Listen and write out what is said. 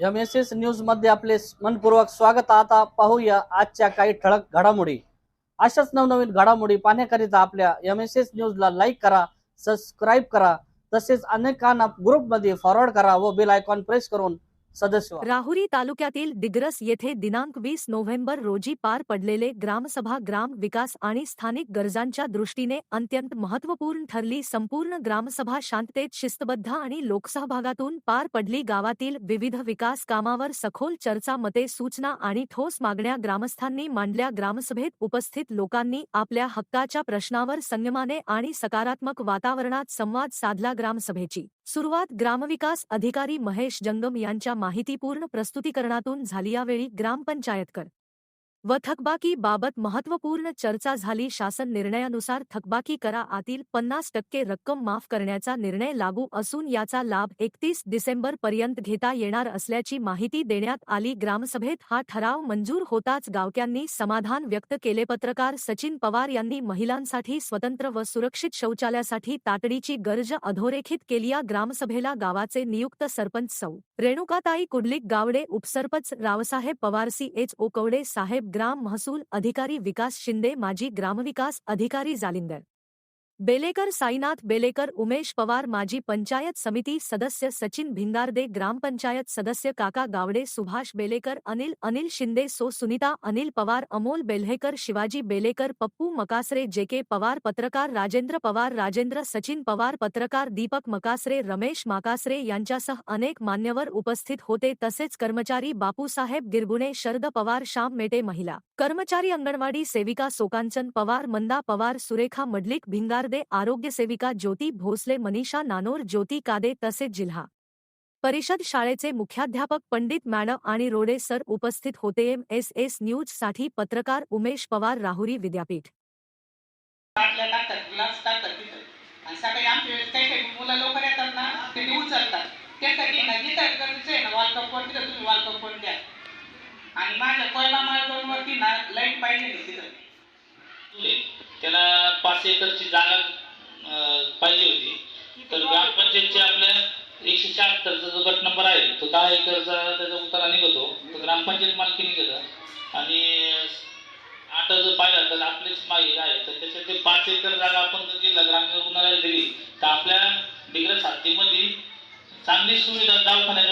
M S S न्यूजमध्ये आपले मनपूर्वक स्वागत. आता पाहूया आजच्या काही ठळक घडामोडी. अशाच नवनवीन घडामोडी पाहण्याकरिता आपल्या एम एस एस न्यूजला लाईक करा सबस्क्राईब करा. तसेच अनेकांना ग्रुपमध्ये फॉरवर्ड करा व बेल आयकॉन प्रेस करून सदस्य राहुरी तालुक्यातील दिग्रस येथे दिनांक वीस नोव्हेंबर रोजी पार पडलेले ग्रामसभा ग्राम विकास आणि स्थानिक गरजांच्या दृष्टीने अत्यंत महत्त्वपूर्ण ठरली. संपूर्ण ग्रामसभा शांततेत शिस्तबद्ध आणि लोकसहभागातून पार पडली. गावातील विविध विकास कामावर सखोल चर्चा मते सूचना आणि ठोस मागण्या ग्रामस्थांनी मांडल्या. ग्रामसभेत उपस्थित लोकांनी आपल्या हक्काच्या प्रश्नावर संयमाने आणि सकारात्मक वातावरणात संवाद साधला. ग्रामसभेची सुरुवात ग्रामविकास अधिकारी महेश जंगम यांच्या माहितीपूर्ण प्रस्तुतीकरणातून झाली यावेळी ग्रामपंचायतकर व थकबाकी बाबत महत्त्वपूर्ण चर्चा झाली. शासन निर्णयानुसार थकबाकी करा. आतील पन्नास टक्के रक्कम माफ करण्याचा निर्णय लागू असून याचा लाभ एकतीस डिसेंबर पर्यंत घेता येणार असल्याची माहिती देण्यात आली. ग्रामसभेत हा ठराव मंजूर होताच गावक्यांनी समाधान व्यक्त केले. पत्रकार सचिन पवार यांनी महिलांसाठी स्वतंत्र व सुरक्षित शौचालयासाठी तातडीची गरज अधोरेखित केली. या ग्रामसभेला गावाचे नियुक्त सरपंच सौ. रेणुकाताई कुडलिक गावडे उपसरपंच रावसाहेब पवारसी एच. ओकवडे साहेब ग्राम महसूल अधिकारी विकास शिंदे माजी ग्रामविकास अधिकारी जालिंदर बेलेकर साईनाथ बेलेकर उमेश पवार माजी पंचायत समिती सदस्य सचिन भिंगारदे ग्रामपंचायत सदस्य काका गावडे सुभाष बेलेकर अनिल अनिल शिंदे सो सुनीता अनिल पवार अमोल बेल्हेकर शिवाजी बेलेकर पप्पू मकासरे जेके पवार पत्रकार राजेंद्र पवार राजेंद्र सचिन पवार पत्रकार दीपक मकासरे रमेश माकासरे यांच्यासह अनेक मान्यवर उपस्थित होते. तसेच कर्मचारी बापूसाहेब गिरगुणे शरद पवार श्याम मेटे महिला. कर्मचारी अंगणवाडी सेविका सोकांचन पवार मंदा पवार सुरेखा मडलिक भिंगार आरोग्य सेविका ज्योती भोसले मनीषा नानोर ज्योती कादे तसेच जिल्हा परिषद शाळेचे मुख्याध्यापक पंडित मॅडम आणि रोडे सर उपस्थित होते. एम एस एस न्यूजसाठी पत्रकार उमेश पवार राहुरी विद्यापीठ. आणि माझ्या कोयला माळ वरती ना लाइट पाहिजे. त्याला पाच एकरची जागा पाहिजे होती. तर ग्रामपंचायतचे आपल्या एकशे शहात्तरचा जो गट नंबर आहे तो दहा एकरचा त्याचा उतारा निघतो. तो ग्रामपंचायत मालकी निघतं. आणि आता जर पाहिलं तर आपलीच माहीत आहे. तर त्याच्यात ते पाच एकर जागा आपण जर जिल्हा ग्रामीण रुग्णालयात दिली तर आपल्या डिग्रज हद्दीमध्ये चांगली सुविधा दवाखान्याच्या